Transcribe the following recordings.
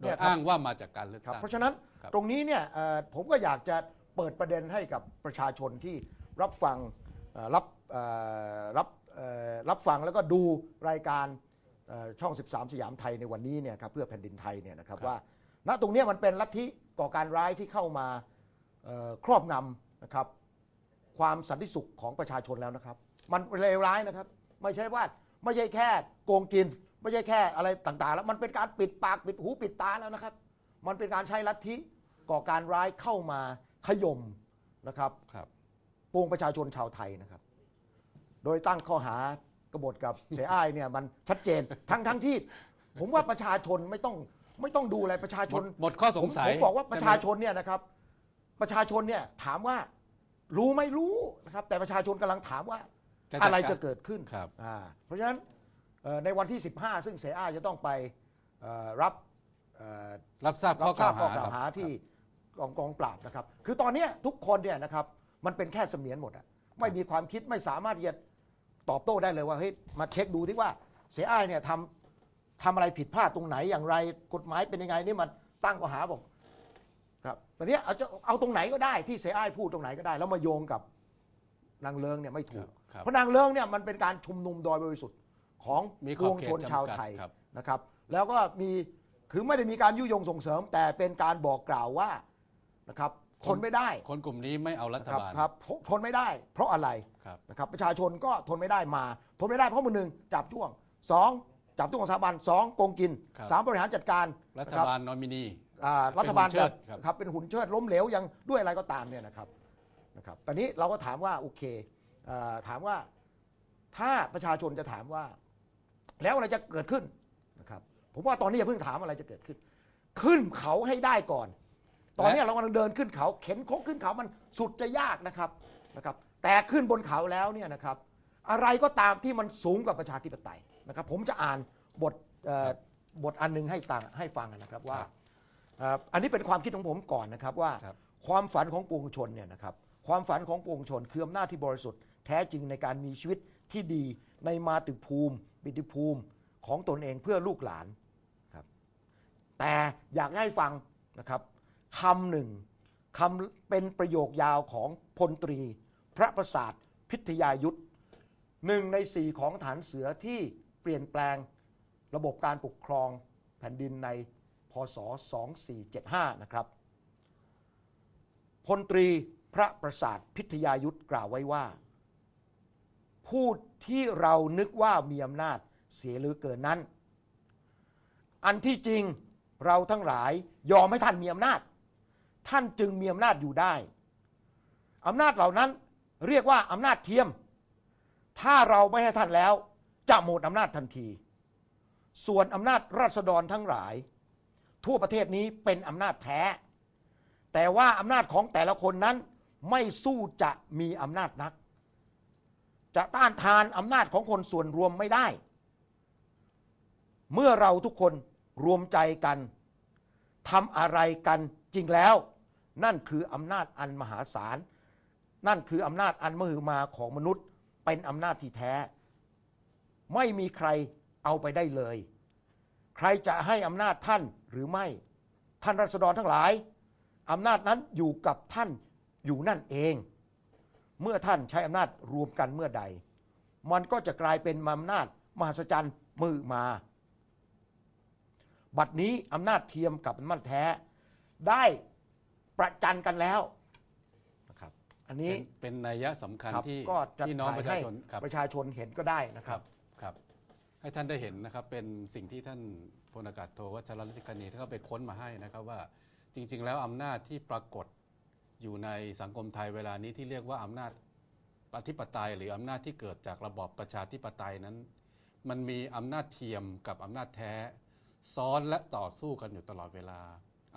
โดเนี่ยยครับอ้างว่ามาจากการเลือกครับตั้ง เพราะฉะนั้นครับ ตรงนี้เนี่ยเอ่อผมก็อยากจะเปิดประเด็นให้กับประชาชนที่รับฟังเอ่อรับเอ่อรับเอ่อรับฟังแล้วก็ดูรายการเอ่อช่อง 13 สยามไทยในวันนี้เนี่ยครับเพื่อแผ่นดินไทยเนี่ยนะครับว่าณตรงเนี้ยมันเป็นลัทธิก่อการร้ายที่เข้ามาเอ่อครอบงำนะครับความสันติสุขของประชาชนแล้วนะครับ มันเลวร้ายนะครับ ไม่ใช่ว่าไม่ใช่แค่โกงกิน ไม่ใช่แค่อะไรต่างๆ แล้วมันเป็นการปิดปากปิดหูปิดตาแล้วนะครับ มันเป็นการใช้ลัทธิก่อการร้ายเข้ามาขย่มนะครับครับปวงประชาชนชาวไทยนะครับ โดยตั้งข้อหากบฏกับเสียอ้ายเนี่ยมันชัดเจนทั้งทั้งที่ ผมว่าประชาชนไม่ต้องไม่ต้องดูอะไรประชาชหมนดหมดข้อสงสัยผมผมบอกว่าประชาชใไหมนเนี่ยนะครับ ประชาชนเนี่ยถามว่ารู้ไหม่รู้นะครับ แต่ประชาชนกำลังถามว่าจะจัดอะไรการจะเกิดขึ้นครับอ่าเพราะฉะนั้นเอ่อ ในวันที่ 15 ซึ่งเสียอ้ายจะต้องไปเอ่อรับเอ่อรับทราบข้อกล่าวข้อหากล่าวหาครับที่กองกองปราบนะครับ คือตอนเนี้ยทุกคนเนี่ยนะครับมันเป็นแค่เสมียนหมดอะไม่มีความคิดไม่สามารถที่จะตอบโต้ได้เลยว่าเฮ้ยมาเช็คดูที่ว่าเสียอ้ายเนี่ยทำทำอะไรผิดพลาดตรงไหนอย่างไร กฎหมายเป็นยังไงนี่มันตั้งข้อหาบอกครับตอนนี้ยเอาจะเอาตรงไหนก็ได้ที่เสียอ้ายพูดตรงไหนก็ได้ แล้วมาโยงกับนางเลิงเนี่ยไม่ถูกครับเพราะนางเลิงเนี่ยมันเป็นการชุมนุมโดยบริสุทธิ์ ของมีปขอบวงเขตชนชาวไทยจำกัดครับ นะครับ แล้วก็มีคือไม่ได้มีการยุยงส่งเสริม แต่เป็นการบอกกล่าวว่านะครับทนไม่ได้คนกลุ่มนี้ไม่เอารัฐนะครับบาลครับททนไม่ได้ เพราะอะไรครับ นะครับ ประชาชนก็ทนไม่ได้มา ทนไม่ได้เพราะมือหนึ่งจับจ้วงสองจับจ้วงสถาบันสองโกงกินครับ สามบริหารจัดการรัฐนะคบาลนอมินี อ่ารัฐบาลเป็นหุ่นเชิแบดบครับ ครับเป็นหุ่นเชิดล้มเหลวยังด้วยอะไรก็ตามเนี่ยนะครับนะครับตอนนี้เราก็ถามว่าโอเคเอ่อถามว่าถ้าประชาชนจะถามว่า แล้วอะไรจะเกิดขึ้นนะครับผมว่าตอนนี้อย่าเพิ่งถามอะไรจะเกิดขึ้น ขึ้นเขาให้ได้ก่อน ตอนนี้เรากำลังเดินขึ้นเขา เข็นโคกขึ้นเขามันสุดจะยากนะครับนะครับ แต่ขึ้นบนเขาแล้วเนี่ยนะครับ อะไรก็ตามที่มันสูงกว่าประชาธิปไตยนะครับ ผมจะอ่านบทเอ่อบทอันหนึงให้ตังให้ฟังนะครับว่าครับเอ่ออันนี้เป็นความคิดของผมก่อนนะครับว่าครับความฝันของปวงชนเนี่ยนะครับความฝันของปวงชนคืออำนาจที่บริสุทธิ์แท้จริงในการมีชีวิตที่ดีในมาตุภูมิ ปิติภูมิของตนเองเพื่อลูกหลานครับแต่อยากให้ฟังนะครับคำหนึ่งคำเป็นประโยคยาวของพลตรี พระประสาทพิทยายุทธหนึ่งในสี่ของฐานเสือที่เปลี่ยนแปลงระบบการปกครองแผ่นดินในพศ 2475 นะครับพลตรีพระประสาทพิทยายุทธกล่าวไว้ว่า ผู้ที่เรานึกว่ามีอำนาจเสียหลือเกินนั้น อันที่จริงเราทั้งหลายยอมให้ท่านมีอำนาจ ท่านจึงมีอำนาจอยู่ได้อำนาจเหล่านั้นเรียกว่าอำนาจเทียม ถ้าเราไม่ให้ท่านแล้ว จะหมดอำนาจทันที ส่วนอำนาจราษฎรทั้งหลาย ทั่วประเทศนี้เป็นอำนาจแท้ แต่ว่าอำนาจของแต่ละคนนั้นไม่สู้จะมีอำนาจนัก จะต้านทานอำนาจของคนส่วนรวมไม่ได้ เมื่อเราทุกคนรวมใจกันทำอะไรกันจริงแล้ว นั่นคืออำนาจอันมหาศาล นั่นคืออำนาจอันมหึมาของมนุษย์ เป็นอำนาจที่แท้ ไม่มีใครเอาไปได้เลย ใครจะให้อำนาจท่านหรือไม่ ท่านรัษฎรทั้งหลายอำนาจนั้นอยู่กับท่านอยู่นั่นเอง เมื่อท่านใช้อำนาจรวมกันเมื่อใด มันก็จะกลายเป็นอำนาจมหัศจรรย์มือมา บัดนี้อำนาจเทียมกับอำนาจแท้ ได้ประจันกันแล้วนะครับ อันนี้เป็นเป็นนัยยะสำคัญครับที่ก็จะพี่น้องถ่ายประชาให้ชนครับประชาชนเห็นก็ได้นะคครัรับบครับ ให้ท่านได้เห็นนะครับ เป็นสิ่งที่ท่านพลอากาศโทวัชรฤทธิกนีท่านก็ไปค้นมาให้นะครับว่าจริง ๆ แล้วอำนาจที่ปรากฏ อยู่ในสังคมไทยเวลานี้ที่เรียกว่าอำนาจอธิปไตยหรืออำนาจที่เกิดจากระบอบประชาธิปไตยนั้น มันมีอำนาจเทียมกับอำนาจแท้ ซ้อนและต่อสู้กันอยู่ตลอดเวลา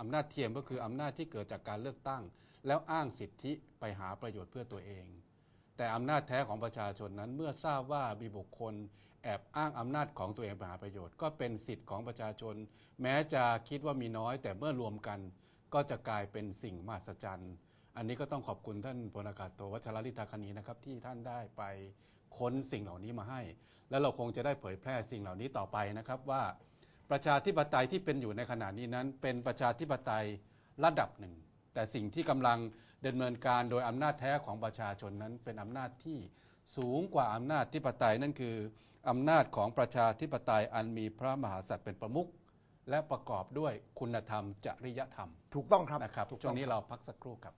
อำนาจเทียมก็คืออำนาจที่เกิดจากการเลือกตั้ง แล้วอ้างสิทธิไปหาประโยชน์เพื่อตัวเอง แต่อำนาจแท้ของประชาชนนั้นเมื่อทราบว่ามีบุคคล แอบอ้างอำนาจของตัวเองไปหาประโยชน์ ก็เป็นสิทธิ์ของประชาชน แม้จะคิดว่ามีน้อย แต่เมื่อรวมกัน ก็จะกลายเป็นสิ่งมหัศจรรย์ อันนี้ก็ต้องขอบคุณท่านพลอากาศโทวัชรฤทธาคณีนะครับที่ท่านได้ไปค้นสิ่งเหล่านี้มาให้ แล้วเราคงจะได้เผยแพร่สิ่งเหล่านี้ต่อไปนะครับว่า ประชาธิปไตยที่เป็นอยู่ในขณะนี้นั้น เป็นประชาธิปไตยระดับหนึ่ง แต่สิ่งที่กำลังดำเนินการโดยอำนาจแท้ของประชาชนนั้นเป็นอำนาจที่สูงกว่าอำนาจธิปไตยนั่นคืออำนาจของประชาธิปไตยอันมีพระมหากษัตริย์เป็นประมุขและประกอบด้วยคุณธรรมจริยธรรม ถูกต้องครับนะครับถูกช่ต้วองงนี้เราพักสักครู่ครับ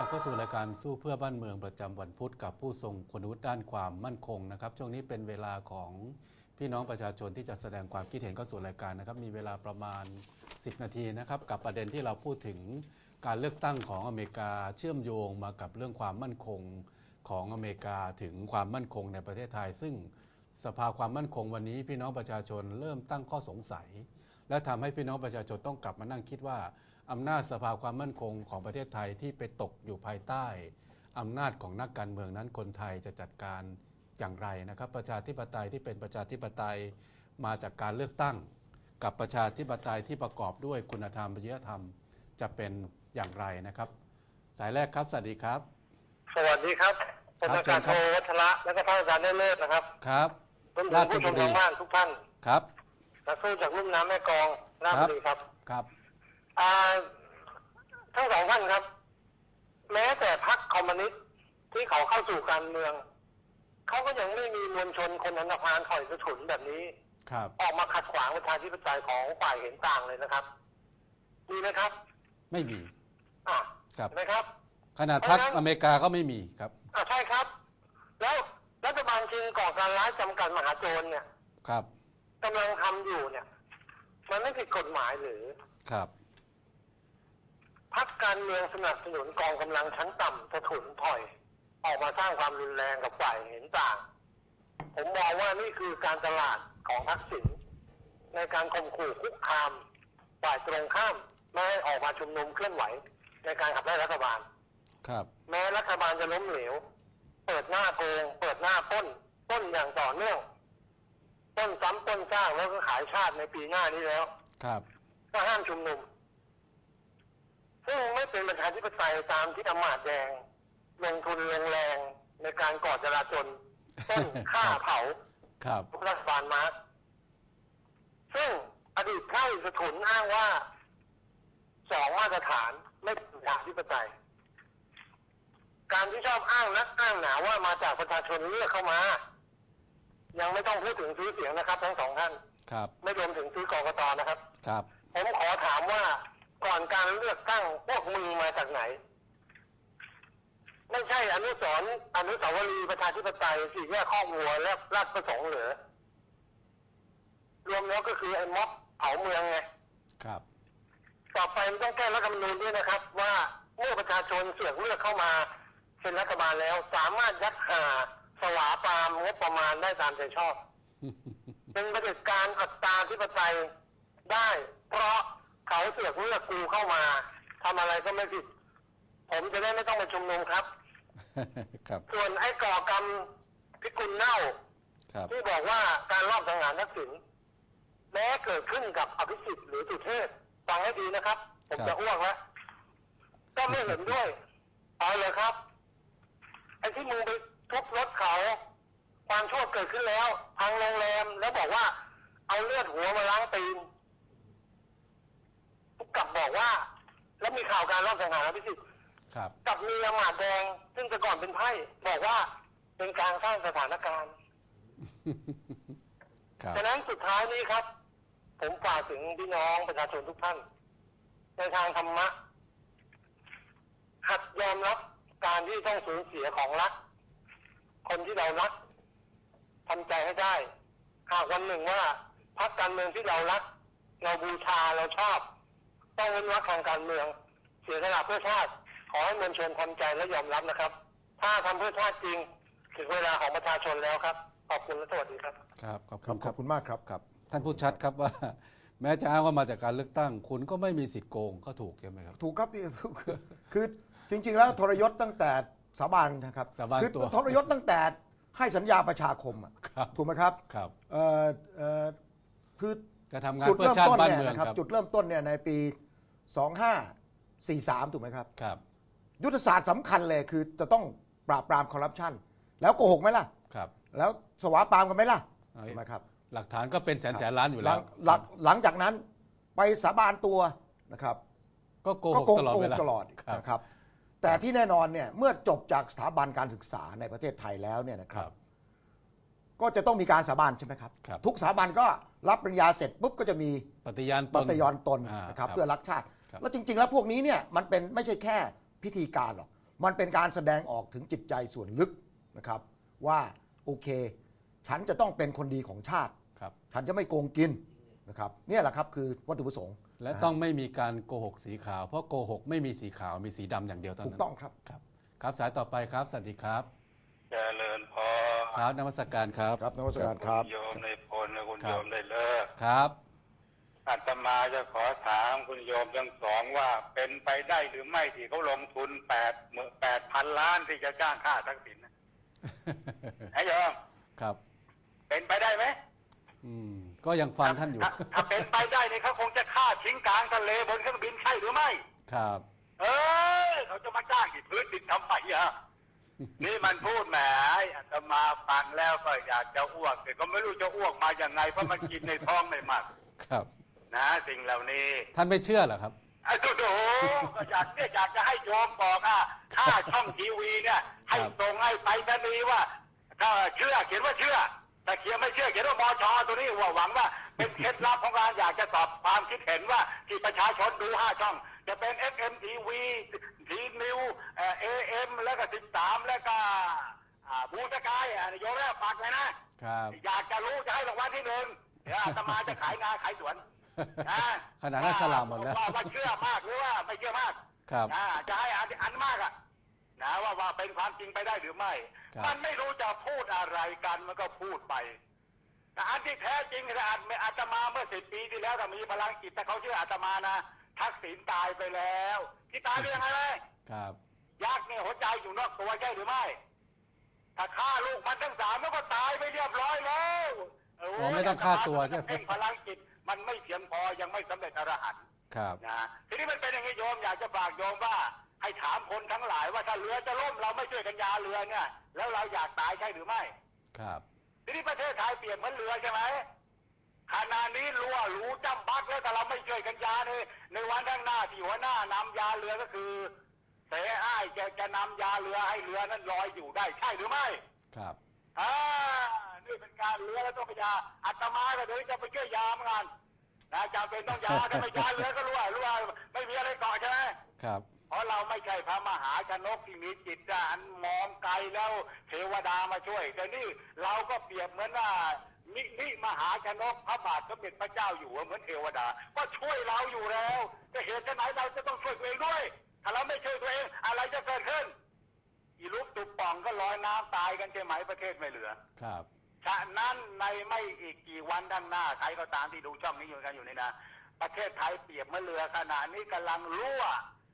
กลับเข้าสู่รายการสู้เพื่อบ้านเมืองประจำวันพุธกับผู้ทรงคุณวุฒิด้านความมั่นคงนะครับ ช่วงนี้เป็นเวลาของพี่น้องประชาชนที่จะแสดงความคิดเห็นเข้าสู่รายการนะครับ มีเวลาประมาณ 10 นาทีนะครับกับประเด็นที่เราพูดถึงการเลือกตั้งของอเมริกาเชื่อมโยงมากับเรื่องความมั่นคงของอเมริกาถึงความมั่นคงในประเทศไทย ซึ่งสภาความมั่นคงวันนี้พี่น้องประชาชนเริ่มตั้งข้อสงสัย และทำให้พี่น้องประชาชนต้องกลับมานั่งคิดว่า อำนาจสภาความมั่นคงของประเทศไทยที่ไปตกอยู่ภายใต้อำนาจของนักการเมืองนั้นคนไทยจะจัดการอย่างไรนะครับ ประชาธิปไตยที่เป็นประชาธิปไตยมาจากการเลือกตั้ง กับประชาธิปไตยที่ประกอบด้วยคุณธรรมจริยธรรมจะเป็นอย่างไรนะครับ สายแรกครับสวัสดีครับ สวัสดีครับผมครับอาจารย์เชิโทญครับวัชระและก็ท่านอาจารย์ได้เลิศนะครับ ครับรวมถึรางชผู้ชบุมรีทางบ้านทุกท่านครับนักสู้จากลุ่มน้ำแม่กลองราชบุรีครับครับอ่า ทั้งสองท่านครับ แม้แต่พรรคคอมมิวนิสต์ที่เขาเข้าสู่การเมือง เขาก็ยังไม่มีมวลชนคนอันธพาลถอยสะถุนแบบนี้ครับออกมาขัดขวางประชาธิปไตยของฝ่ายเห็นต่างเลยนะครับ มีไหมครับ ไม่มีอะครับเห็นไหมครับ ขนาดพรรคอเมริกาก็ไม่มีครับอะใช่ครับ แล้วรัฐบาลจีนก่อการร้ายจำกัดมหาโจรเนี่ย ครับกำลังทำอยู่เนี่ย มันไม่ผิดกฎหมายหรือครับ พักการเมืองสนับสนุนกองกำลังชั้นต่ำสะถุนถอย ออกมาสร้างความรุนแรงกับฝ่ายเห็นต่าง ผมมองว่านี่คือการตลาดของทักษิณในการข่มขู่คุกคามฝ่ายตรงข้ามไม่ให้ออกมาชุมนุมเคลื่อนไหว ในการขับไล่รัฐบาล ครับ แม้รัฐบาลจะล้มเหลว เปิดหน้าโกงเปิดหน้าปล้นปล้นอย่างต่อเนื่องปล้นซ้ำปล้นจ้างแล้วก็ขายชาติในปีหน้านี้แล้ว ครับ ก็ห้ามชุมนุม ซึ่งไม่เป็นประชาธิปไตยตามที่อำมาตย์แดงลงทุนลงแรงในการก่อจราจนต้นฆ่าเผาครับรัฐบาลมาร์กซึ่งอดีตข้าราชถุนอ้างว่าสองมาตรฐานไม่เป็นประชาธิปไตย การที่ชอบอ้างนักอ้างหนาว่ามาจากประชาชนเลือกเข้ามา ยังไม่ต้องพูดถึงซื้อเสียงนะครับ ทั้งสองท่าน ครับ ไม่รวมถึงซื้อกกตนะครับ ครับ ผมขอถามว่า ก่อนการเลือกตั้งพวกมึงมาจากไหน ไม่ใช่อนุสรณ์อนุสาวรีย์ประชาธิปไตยสี่แยกข้อกวัวและราชประสงค์เหรือรวมแล้วก็คือไอ้ม็อบเผาเมืองไงครับ ต่อไปมันต้องแก้รัฐธรรมนูญด้วยนะครับ ว่าเมื่อประชาชนเสือกเลือกเข้ามาเป็นรัฐบาลแล้ว สามารถยัดหาสวาปามงบประมาณได้ตามใจชอบ เป็นประเผด็จการอัตราธิปไตยได้ เพราะ เขาเสือกเลือกกูเข้ามาทำอะไรก็ไม่ผิด ผมจะได้ไม่ต้องไปชุมนุมครับ ครับ ส่วนไอ้ก่อกรรมพิกุลเน่าครับ ที่บอกว่าการรอบสังหารทักษิณแม้เกิดขึ้นกับอภิสิทธิ์หรือสุเทพฟังให้ดีนะครับ ผมครับ จะอ้วกแล้วก็ไม่เห็นด้วย เอาเลยครับ ไอ้ที่มึงไปทุบรถเขา ความชั่วเกิดขึ้นแล้ว พังโรงแรมแล้วบอกว่า เอาเลือดหัวมาล้างตีน กลับบอกว่า แล้วมีข่าวการรอบสังหารอภิสิทธิ์ครับ กับมีอำมาตย์แดง ซึ่งแต่ก่อนเป็นไพ่บอกว่าเป็นการสร้างสถานการณ์ครับ ฉะนั้นสุดท้ายนี้ครับ ผมฝากถึงพี่น้องประชาชนทุกท่าน ในทางธรรมะ หัดยอมรับการที่ต้องสูญเสียของรัก คนที่เรารักทำใจให้ได้ หากวันหนึ่งว่าพรรคการเมืองที่เรารัก เราบูชาเราชอบ ต้องเว้นวรรคทางการเมือง เสียสละเพื่อชาติ ขอให้มวลชนทำใจและยอมรับนะครับ ถ้าทำเพื่อชาติจริง ถึงเวลาของประชาชนแล้วครับ ขอบคุณและสวัสดีครับ ครับ ขอบคคุรับณขคอรับบคุณมากครับครับ ท่านพูดชัดครับว่า แม้จะอ้างว่ามาจากการเลือกตั้ง คุณก็ไม่มีสิทธิ์โกงก็ถูกใช่ไหมครับ ถูกครับคือคือจริง ๆ แล้วทรยศตั้งแต่สาบานนะครับสาบานคือตัวทรยศตั้งแต่ให้สัญญาประชาคมอะครับถูกไหมครับครับเอ่อเอ่อคือจะทำงานจุดเพื่อเริ่มชาติต้นบ้านเนี่ยเมืองนะคครัรับบจุดเริ่มต้นเนี่ยในปี 43 ถูกไหมครับ ครับ ยุทธศาสตร์สำคัญเลยคือจะต้องปราบปรามคอร์รัปชันแล้วโกหกไหมล่ะ ครับ แล้วสวาปามกันไหมล่ะเอ้ย ถูกไหมครับหลักฐานก็เป็นแสนแสนล้านอยู่หแล้ลัว งหลังหลังจากนั้นไปสาบานตัวนะครับ ก็โกก็หกโกงตลอดโกเวงลาตลอดครับนะครับ แต่ที่แน่นอนเนี่ยเมื่อจบจากสถาบันการศึกษาในประเทศไทยแล้วเนี่ยนะคครัรับ บ ก็จะต้องมีการสาบานใช่ไหมครับ ครับ ทุกสถาบันก็รับปริญญาเสร็จปุ๊บก็จะมีปฏิญาณตปน ฏิญาณตนอ่านะครับครับ เพื่อรักชาติครับ แล้วจริง ๆ แล้วพวกนี้เนี่ยมันเป็นไม่ใช่แค่พิธีการหรอก มันเป็นการแสดงออกถึงจิตใจส่วนลึกนะครับ ว่าโอเค ฉันจะต้องเป็นคนดีของชาติ ครับ ฉันจะไม่โกงกินนะครับเนี่ยแหละครับคือวัตถุประสงค์และนะฮะต้องไม่มีการโกหกสีขาว เพราะโกหกไม่มีสีขาวมีสีดำอย่างเดียวเท่าถูนั้กนต้องครับ ครับ ครับสายต่อไปครับสวัสดีครับ เจริญพรครับนมัสการครับ ครับนวัตการครับ ณโยมในพลและคุณครับ โยมได้เลิก ครับ อาตมาจะขอถามคุณโยมทั้งสองว่าเป็นไปได้หรือไม่ที่เขาลงทุนแปดหมื่นแปดพันล้านที่จะจ้างค่าทักษิณนะไอ้โยมครับ เป็นไปได้ไหมอืม ก็ยังฟังท่านอยู่ถ้ถ้าเป็นไปได้เนี่ยเขาคงจะฆ่าทิ้งกลางทะเลบนเครื่องบินใช่หรือไม่ ครับ เออเขาจะมาจ้างที่พื้นดินทำไมอะนี่มันพูดแหมอาตมาฟังแล้วก็อยากจะอ้วกแต่ก็ไม่รู้จะอ้วกมาอย่างไงเพราะมันกินในท้องไม่มากครับ นะสิ่งเหล่านี้ท่านไม่เชื่อเหรอครับไอ้ดูดูก็อยากเนี่ยอยากจะให้โยมบอกอะค่าช่องทีวีเนี่ยให้ครับส่งให้ไปรษณีย์ว่าถ้าเชื่อเขียนว่าเชื่อ แต่เขียนไม่เชื่อเขียนว่ามชตัวนี้ว่าหวังว่า เป็นเคล็ดลับของการอยากจะตอบความคิดเห็นว่าที่ประชาชนดูห้าช่อง จะเป็น FM ทีวีทีนิวเอเอ็มแล้วก็สิบสามแล้วก็อ่าบูสกายอะโยมแม่ฝากเลยนะครับอยากจะรู้จะให้รางวัลที่หนึ่งเดี๋ยวอาตมาจะขายนาขายสวน นะขนาดนั้นสลามหมดแล้ว ว่าว่าเชื่อมากหรือว่าไม่เชื่อมากครับนะจะให้อันอันมากอะนะว่าว่าเป็นความจริงไปได้หรือไม่ ครับ มันไม่รู้จะพูดอะไรกันมันก็พูดไปแต่อันที่แท้จริงเนี่ยอาตอาตมาเมื่อสิบปีที่แล้วถ้ามีพลังจิตถ้าเขาเชื่ออาตมานะทักษิณตายไปแล้วที่ตายเป็นยังไงไหมครับ ยักษ์เนี่ยหัวใจอยู่นอกตัวใช่หรือไม่ ถ้าฆ่าลูกมันทั้งสามมันก็ตายไปเรียบร้อยแล้วโอ๋อไม่ต้องฆ่าตัวใช่ไหม เพ่งพลังจิต มันไม่เพียงพอยังไม่สำเร็จอรหันต์ครับนะทีนี้มันเป็นอย่างนี้โยมอยากจะฝากโยมว่าให้ถามคนทั้งหลายว่าถ้าเรือจะล่มเราไม่ช่วยกันยาเรือเนี่ย แล้วเราอยากตายใช่หรือไม่ ครับ ทีนี้ประเทศไทยเปลี่ยนเหมือนเรือใช่ไหมขณะนี้รั่วรู้จำบักแล้วแต่เราไม่ช่วยกันยาในในวันข้างหน้าที่หัวหน้านำยาเรือก็คือเสอ้ายจะจะนำยาเรือให้เรือนั้นลอยอยู่ได้ใช่หรือไม่ ครับอ่า นี่เป็นการเรือแล้วต้องไปยาอัตมาก็เดี๋ยวจะไปช่วยยาเหมือนกันนะจำเป็นต้องยาถ้าไม่ยาเรือก็รั่วรั่วไม่มีอะไรเกาะใช่ไหมครับ เพราะเราไม่ใช่พระมหาชนกที่มีจิตจะอันมองไกลแล้วเทวดามาช่วย แต่นี่เราก็เปรียบเหมือนว่ามินิมหาชนกพระบาทสมเด็จพระเจ้าอยู่หัวเหมือนเทวดา ก็ช่วยเราอยู่แล้วจะเหตุไหนเราจะต้องช่วยตัวเองด้วย ถ้าเราไม่ช่วยตัวเองอะไรจะเกิดขึ้นอีลุกตุกป่องก็ลอยน้ำตายกันใช่ไหมประเทศไม่เหลือ ครับ ฉะนั้นในไม่อีกกี่วันด้านหน้าใครก็ตามที่ดูช่องนี้อยู่กันอยู่นี่นะประเทศไทยเปรียบเหมือนเรือขนาดนี้กำลังรั่ว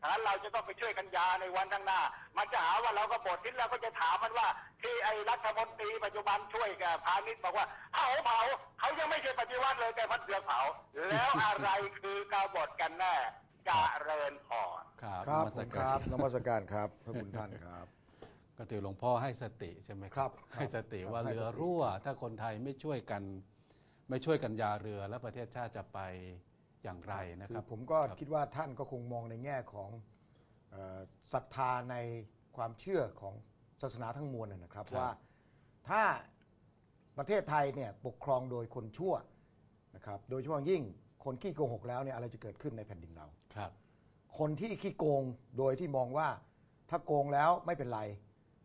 ฉะนั้นเราจะต้องไปช่วยกันยาในวันข้างหน้า มันจะหาว่าเราก็บททิ้เราก็จะถามมันว่า ที่ไอ้รัฐมนตรีปัจจุบันช่วยกับพาณิชย์บอกว่าเผาเผาเขายังไม่ใช่ปฏิวัติเลยแต่มันเสือกเผา แล้วอะไรคือกบฏกันแน่เจริญพรครับครับนมัผสมคการรับนมัสการครับพระคุณท่านครับ ก็ถือหลวงพ่อให้สติใช่ไหมครับ ให้สติว่าให้สติเรือรั่ว ถ้าคนไทยไม่ช่วยกัน ไม่ช่วยกันยาเรือแล้วประเทศชาติจะไปอย่างไรนะคคืรัอบผมก็ครับคิดว่าท่านก็คงมองในแง่ของเอ่อศรัทธาในความเชื่อของศาสนาทั้งมวลนะนะครับครับว่าถ้าประเทศไทยเนี่ยปกครองโดยคนชั่วนะครับโดยเฉพาะยิ่งคนขี้โกหกแล้วเนี่ยอะไรจะเกิดขึ้นในแผ่นดินเราครับ คนที่ขี้โกงโดยที่มองว่าถ้าโกงแล้วไม่เป็นไร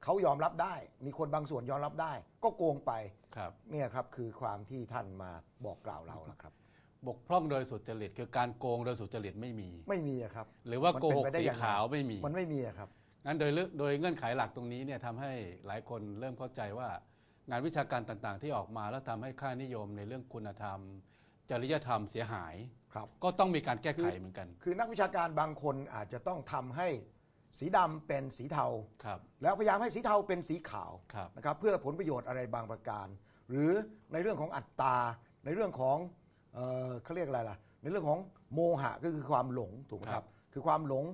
เขายอมรับได้ มีคนบางส่วนยอมรับได้ ก็โกงไปครับ เนี่ยครับคือความที่ท่านมาบอกกล่าวเรานะครับ บกพร่องโดยสุจริตคือการโกงโดยสุจริตไม่มี ไม่มีอะครับหรือว่ามันโกเป็นหกไปได้สียังไงขาวไม่มี มันไม่มีอะครับงั้นโดยเรื่องโดยเงื่อนไขหลักตรงนี้เนี่ยทำให้หลายคนเริ่มเข้าใจว่า งานวิชาการต่างๆ ที่ออกมาแล้วทำให้ค่านิยมในเรื่องคุณธรรม จริยธรรมเสียหายครับก็ต้องมีการแก้ไขเหมือนกัน คือนักวิชาการบางคนอาจจะต้องทำให้ สีดำเป็นสีเทา ครับ แล้วพยายามให้สีเทาเป็นสีขาวครับ นะครับเพื่อผลประโยชน์อะไรบางประการ หรือในเรื่องของอัตตราในเรื่องของเอ่อเขาเรียกอะไรล่ะ ในเรื่องของโมหะก็คือความหลงถูกไหมคครัรับ บ คือความหลง